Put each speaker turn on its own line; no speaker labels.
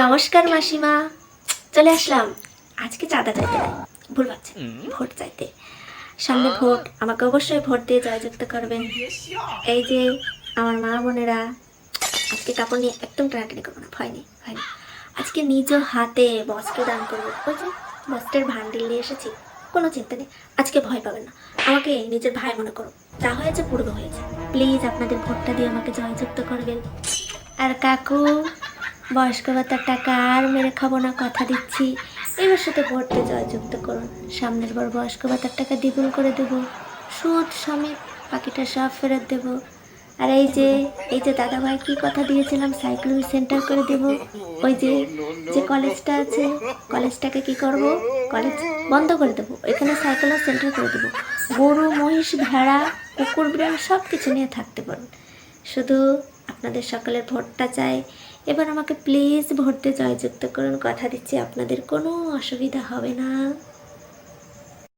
নমস্কার মাসিমা। চলে আসলাম। আজকে চাঁদা চাইতে ভুল ভাবছে ভোট চাইতে। সামনে ভোট আমাকে অবশ্যই ভোট দিয়ে জয়যুক্ত করবেন। এই যে আমার মা বোনেরা আজকে কাপড় নিয়ে একদম টানাটানি করব না ভয় নেই ভয় নেই। আজকে নিজ হাতে বস্ত্র দান করব। ওই যে বস্ত্রের ভান্ডিল নিয়ে এসেছি কোনো চিন্তা নেই আজকে ভয় পাবেন না। আমাকে নিজের ভাই মনে করো যা হয়েছে পূর্ব হয়েছে। প্লিজ আপনাদের ভোটটা দিয়ে আমাকে জয়যুক্ত করবেন। আর কাকু বয়স্ক ভাতার টাকা আর মেরে খাব না, কথা দিচ্ছি। এবার সাথে ভোটে জয়যুক্ত করুন। সামনের বার বয়স্ক ভাতার টাকা দ্বিগুণ করে দেবো। সুদ সমেত বাকিটা সব ফেরত দেবো। আর এই যে এই যে দাদাভাই কি কথা দিয়েছিলাম সাইক্লোন সেন্টার করে দেবো। ওই যে যে কলেজটা আছে, কলেজটাকে কি করব? কলেজ বন্ধ করে দেবো। এখানে সাইক্লোন সেন্টার করে দেবো। গরু, মহিষ, ভেড়া, কুকুর, বিড়াল সব কিছু নিয়ে থাকতে পারুন। শুধু আপনাদের সকলের ভোটটা চাই। এবার আমাকে প্লিজ ভোট জয়যুক্ত করুন। কথা দিচ্ছি, আপনাদের কোনো অসুবিধা হবে না।